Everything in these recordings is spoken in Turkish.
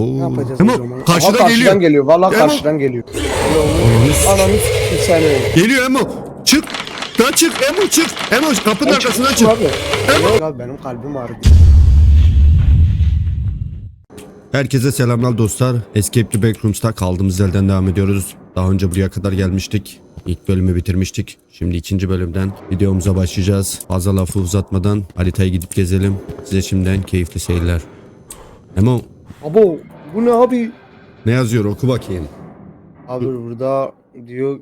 Abo. Ne yapacağız Emo, o zaman? karşıda Aha, karşıdan geliyor. geliyor. Vallahi Emo. karşıdan geliyor. Ananı Ananı s**eyim sen öyle. Geliyor Emo. Çık. Lan çık Emo çık. Emo kapının arkasından çık. Abi. Yok abi benim kalbim ağrıdı. Herkese selamlar dostlar. Escape the Backrooms'ta kaldığımız yerden devam ediyoruz. Daha önce buraya kadar gelmiştik. İlk bölümü bitirmiştik. Şimdi ikinci bölümden videomuza başlayacağız. Fazla lafı uzatmadan haritayı gidip gezelim. Size şimdiden keyifli seyirler. Emo Abo bu ne abi? ne yazıyor oku bakayım. Abi burada diyor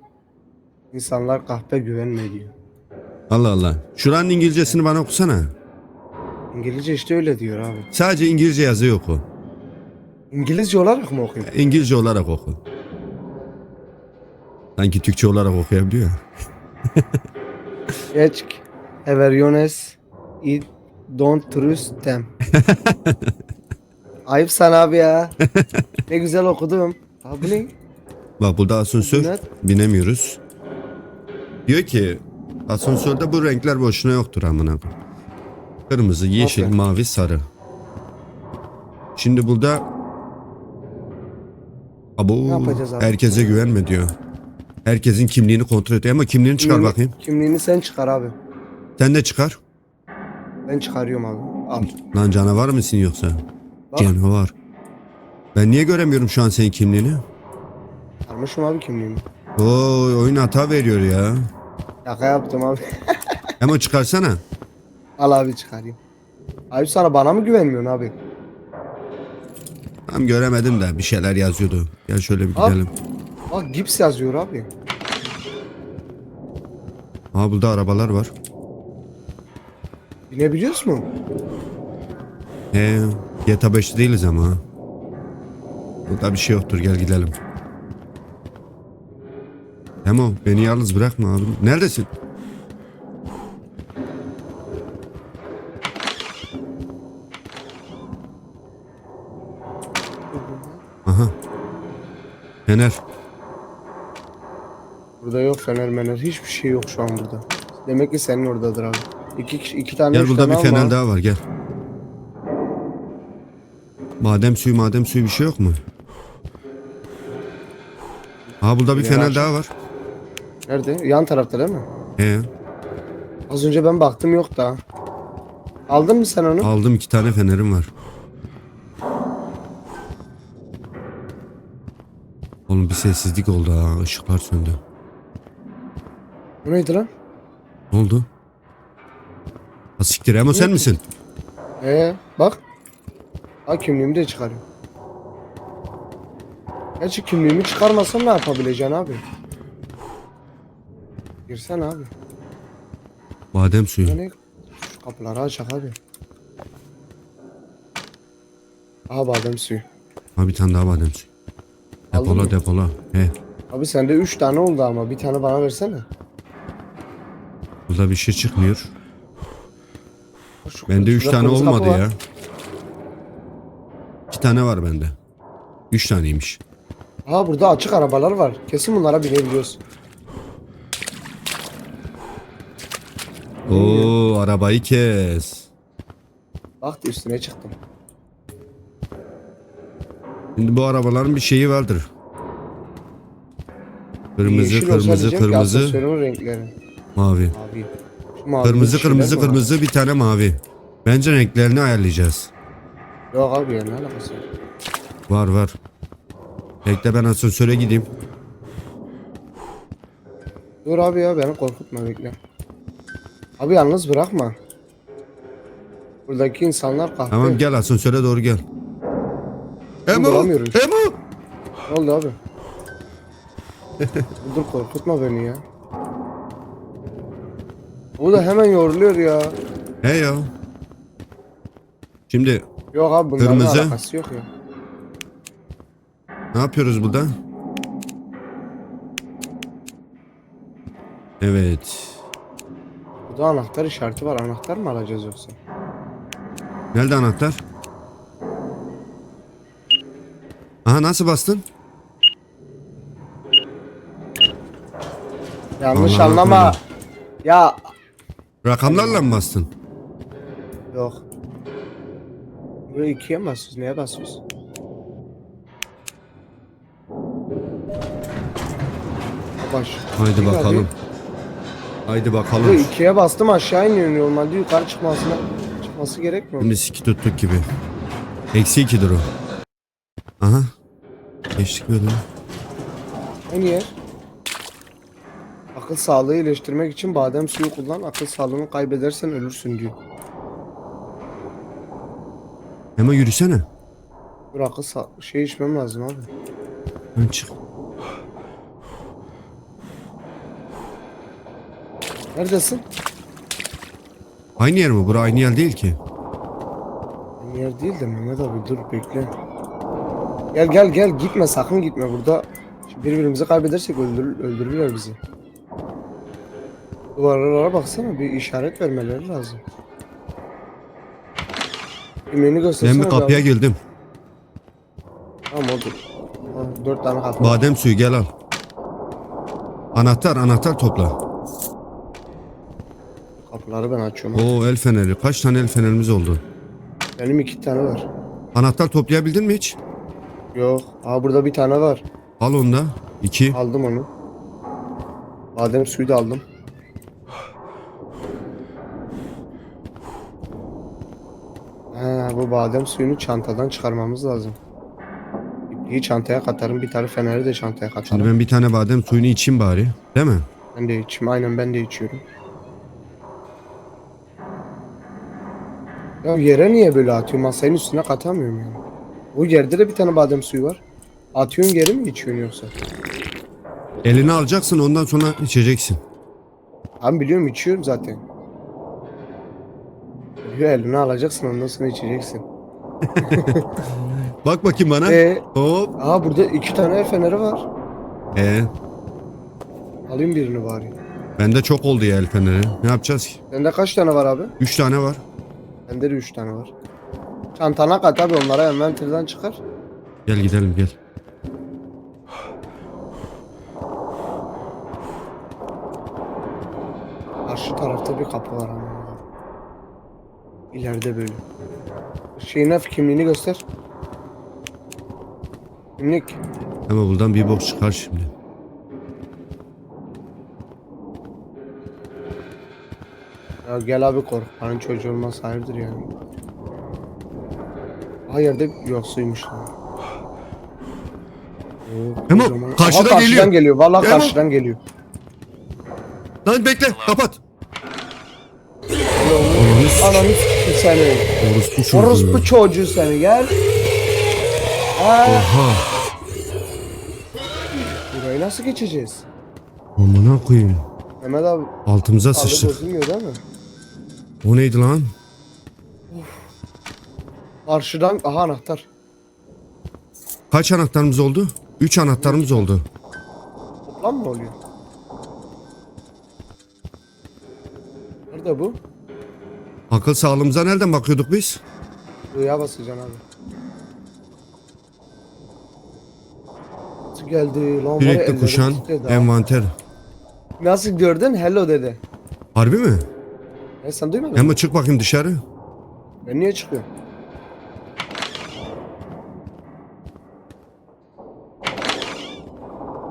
insanlar kahpe güvenme diyor. Allah Allah. Şuranın İngilizcesini bana okusana. İngilizce işte öyle diyor abi. Sadece İngilizce yazı oku. İngilizce olarak mı okuyayım? İngilizce olarak oku. Sanki Türkçe olarak okuyabiliyor. Geç. Everyones it don't trust them. Ayıp sana abi ya. ne güzel okudum. Abi bu ne? Bak burada asansör Evet. binemiyoruz. Diyor ki asansörde bu renkler boşuna yoktur amına. koyayım. Kırmızı, yeşil, Aferin. mavi, sarı. Şimdi burada Abo, Ne yapacağız abi? herkese güvenme diyor. Herkesin kimliğini kontrol ediyor ama kimliğini çıkar Kimliğini- bakayım. Kimliğini sen çıkar abi. Sen de çıkar. Ben çıkarıyorum abi. Al. Lan canavar mısın yoksa? Bak. Canavar. Ben niye göremiyorum şu an senin kimliğini? Almışım abi kimliğimi. Oo oyun hata veriyor ya. Şaka yaptım abi. Ama çıkarsana. Al abi çıkarayım. Abi sana bana mı güvenmiyorsun abi? Tam göremedim de bir şeyler yazıyordu. Gel şöyle bir gidelim. Bak gips yazıyor abi. Aa burada arabalar var. Binebiliyoruz mu? He, GTA 5'te değiliz ama. Burada bir şey yoktur gel gidelim. Emo beni yalnız bırakma abi. Neredesin? Aha. Fener. Burada yok fener mener. Hiçbir şey yok şu an burada. Demek ki senin oradadır abi. İki, iki tane Gel burada bir fener daha var gel. Madem suyu madem suyu bir şey yok mu? Aa burada bir Fener daha var. Nerede? Yan tarafta değil mi? He. Az önce ben baktım yok da. Aldın mı sen onu? Aldım iki tane fenerim var. Oğlum bir sessizlik oldu ha. Işıklar söndü. Bu neydi lan? Ne oldu? Ha siktir Emo sen misin? Ee, bak. Ha kimliğimi de çıkarıyorum. Gerçi kimliğimi çıkarmasam ne yapabileceksin abi? Girsen abi. Badem suyu. Yani kapıları açak abi. Aha badem suyu. Ha bir tane daha badem suyu. Aldın Depola mı? depola. He. Abi sende 3 tane oldu ama bir tane bana versene. Burada bir şey çıkmıyor. Şu- Bende üç şurada tane kırmızı kapı olmadı var. ya. Tane var bende. Üç taneymiş. Aha burada açık arabalar var. Kesin bunlara binebiliyoruz. Oo arabayı kes. Bak da üstüne çıktım. Şimdi bu arabaların bir şeyi vardır. Kırmızı, Yeşil olsa kırmızı, diyeceğim ki kırmızı, asansörün renkleri. mavi. Abi. Şu mavi Kırmızı, şeyler kırmızı, mi var? kırmızı, bir tane mavi. Bence renklerini ayarlayacağız. Yok abi ya ne alakası var? Var var. Bekle ben asansöre gideyim. Dur abi ya beni korkutma bekle. Abi yalnız bırakma. Buradaki insanlar kahpe. Tamam gel asansöre doğru gel. Emo! bulamıyoruz. Emo! Ne oldu abi? Dur korkutma beni ya. Bu da hemen yoruluyor ya. He ya. Şimdi Yok abi bunların Kırmızı. alakası yok ya. ne yapıyoruz burada? Evet. Burada anahtar işareti var. Anahtar mı alacağız yoksa? Nerede anahtar? Aha nasıl bastın? Yanlış Allah'ım anlama. Allah. Ya Rakamlarla mı bastın? yok. Burayı ikiye mi basıyoruz? Neye basıyoruz? Baş. Haydi bakalım. Haydi bakalım. Burayı ikiye bastım aşağı iniyor normalde yukarı çıkmasına çıkması gerekmiyor. Şimdi siki tuttuk gibi. Eksi iki duru. Aha. Geçtik böyle. Aynı yer. Akıl sağlığı iyileştirmek için badem suyu kullan. Akıl sağlığını kaybedersen ölürsün diyor. Ama yürüsene. Sağ şey içmem lazım abi. Ön çık. Neredesin? Aynı yer mi? Bura aynı yer değil ki. Aynı yer değil de Mehmet abi dur bekle. Gel gel gel gitme sakın gitme burada. Şimdi birbirimizi kaybedersek öldürür, öldürürler bizi. Duvarlara baksana bir işaret vermeleri lazım. Kimliğini Ben göstersene. bir kapıya abi. geldim. Tamam oldu. Ha, Dört tane kapı. Badem suyu gel al. Anahtar anahtar topla. Kapıları ben açıyorum. Oo el feneri. Kaç tane el fenerimiz oldu? Benim iki tane var. Anahtar toplayabildin mi hiç? Yok. Aa burada bir tane var. Al onu da. İki. Aldım onu. Badem suyu da aldım. Ha, bu badem suyunu çantadan çıkarmamız lazım. İpliği çantaya katarım. Bir tane feneri de çantaya Şimdi katarım. ben bir tane badem suyunu içeyim bari. Değil mi? Ben de içeyim. Aynen ben de içiyorum. Ya yere niye böyle atıyor? Masanın üstüne katamıyorum yani. Bu yerde de bir tane badem suyu var. Atıyorsun geri mi içiyorsun yoksa? Elini alacaksın ondan sonra içeceksin. Abi biliyorum içiyorum zaten. Eline alacaksın ondan sonra içeceksin. Bak bakayım bana. Ee, Hop. aa burada iki tane el feneri var. Ee, Alayım birini bari. bende çok oldu ya el feneri. Ne yapacağız ki? Sende kaç tane var abi? Üç tane var. Bende de üç tane var. Çantana kat abi onlara envanterden çıkar. Gel gidelim gel. Karşı tarafta bir kapı var ama. İleride böyle. Şeyine kimliğini göster. Kimlik. Ama buradan bir bok çıkar şimdi. Ya gel abi korkmanın çocuğu olmaz hayırdır yani. Ha yerde yok suymuş lan. Oo, Memo, kocaman. karşıdan Aha, karşıdan geliyor. geliyor. Vallahi Memo. karşıdan geliyor. Lan bekle kapat. Ananı s**tim seni. Orospu çocuğu. Orospu çocuğu seni gel. Ha, Oha. burayı nasıl geçeceğiz? Amına koyayım. Mehmet abi Altımıza sıçtık. bozulmuyor değil mi? O neydi lan? Karşıdan aha anahtar. Kaç anahtarımız oldu? Üç anahtarımız oldu. Toplam mı oluyor? Nerede bu? Akıl sağlığımıza nereden bakıyorduk biz? Buraya basacaksın abi. Nasıl geldi lan? Sürekli kuşan, envanter. Nasıl gördün? Hello dedi. Harbi mi? E sen duymadın mı? Ama çık bakayım dışarı. Ben niye çıkıyorum?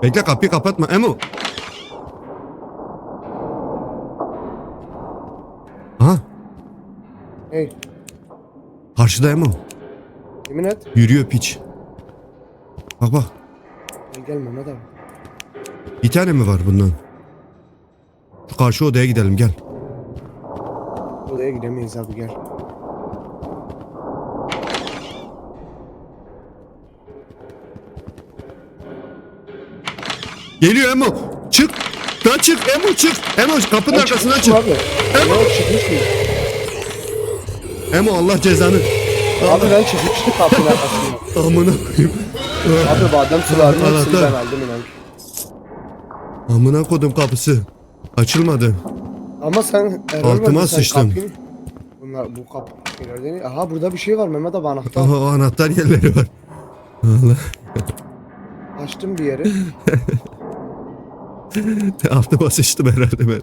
Bekle kapıyı kapatma. Emo. Aha. Hey Karşıda Emo. yemin et. Yürüyor piç. Bak bak. Gel gel Mehmet abi. Bir tane mi var bundan? Şu karşı odaya gidelim gel. Odaya gidemeyiz abi gel. Geliyor Emo. Çık. Lan çık Emo çık. Emo kapının Ben arkasına çık. Yok çıkmış mıyım? Emo Allah cezanı. Abi ben çıkmıştım kapının arkasında. Amına koyayım. Abi badem sularının hepsini ben aldım inan. Amına kodum kapısı. Açılmadı. Ama sen error Altıma verdin, sen sıçtım. kapıyı- Bunlar bu kapı şeyler değil. Aha burada bir şey var Mehmet abi anahtar. Aha o anahtar yerleri var. Allah. Açtım bir yeri. Altıma sıçtım herhalde ben.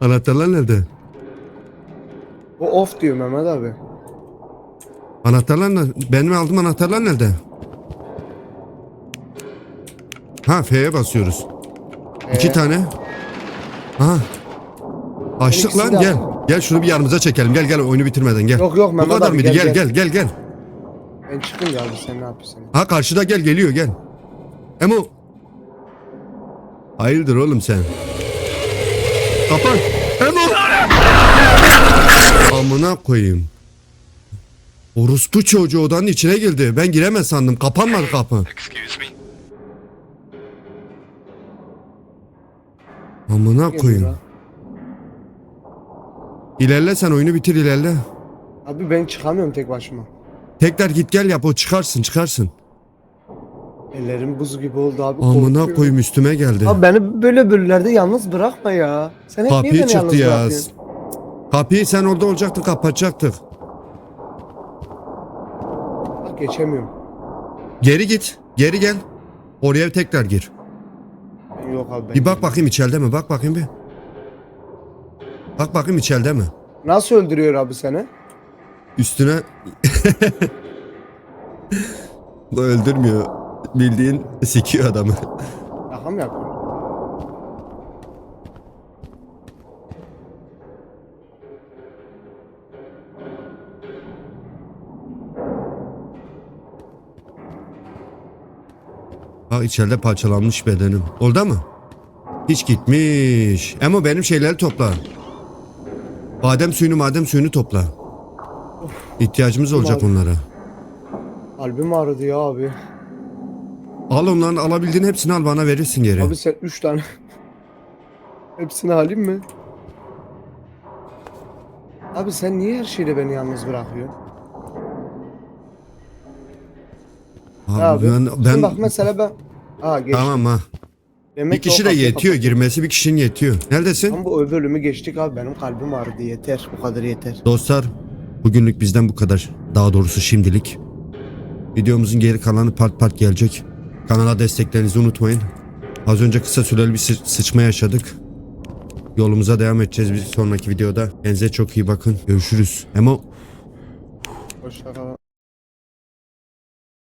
Anahtarlar nerede? Bu off diyor Mehmet abi. Anahtarlar nerede? Benim aldığım anahtarlar nerede? Ha F'ye basıyoruz. İki Ee? tane. Aha. Açtık lan gel. açtı. Gel şunu bir yanımıza çekelim. Gel gel oyunu bitirmeden gel. Yok yok Bu Mehmet kadar abi mıydı? gel Gel gel. gel. Ben çıkınca abi sen ne yapıyorsun? Ha karşıda gel geliyor gel. Emo. Hayırdır oğlum sen? Kapan. Emo. Amına koyayım. Orospu çocuğu odanın içine girdi. Ben giremez sandım. Kapanmadı kapı. Amına koyayım. İlerle sen oyunu bitir ilerle. Abi ben çıkamıyorum tek başıma. Tekrar git gel yap o çıkarsın çıkarsın. Ellerim buz gibi oldu abi. Amına korkuyorum. koyayım üstüme geldi. Abi beni böyle bölümlerde yalnız bırakma ya. Sen hep niye Kapıyı beni çıktı yalnız ya. bırakıyorsun? Kapıyı sen orada olacaktın kapatacaktık. Bak geçemiyorum. Geri git. Geri gel. Oraya tekrar gir. Yok abi ben. Bir bak bakayım içeride mi? Bak bakayım bir. Bak bakayım içeride mi? Nasıl öldürüyor abi seni? Üstüne... Bu öldürmüyor. Bildiğin sikiyor adamı. Şaka mı yapıyor? Bak içeride parçalanmış bedenim. Orada mı? Hiç gitmiş. Ama benim şeyleri topla. Badem suyunu madem suyunu topla. İhtiyacımız olacak Abi. onlara. Kalbim ağrıdı ya abi. Al onların alabildiğin hepsini al bana verirsin geri. Abi sen 3 tane. Hepsini alayım mı? Abi sen niye her şeyde beni yalnız bırakıyorsun? Abi, abi, ben, Şimdi ben bak mesela ben... Aa geçtim. tamam ha. Demek Bir kişi de yetiyor. kapat- Girmesi bir kişinin yetiyor. Neredesin? Ama bu bölümü geçtik abi benim kalbim ağrıdı yeter. Bu kadar yeter. Dostlar bugünlük bizden bu kadar. Daha doğrusu şimdilik. Videomuzun geri kalanı part part gelecek. Kanala desteklerinizi unutmayın. Az önce kısa süreli bir sı- sıçma yaşadık. Yolumuza devam edeceğiz bir sonraki videoda. Kendinize çok iyi bakın. Görüşürüz. Emo Hoşçakal.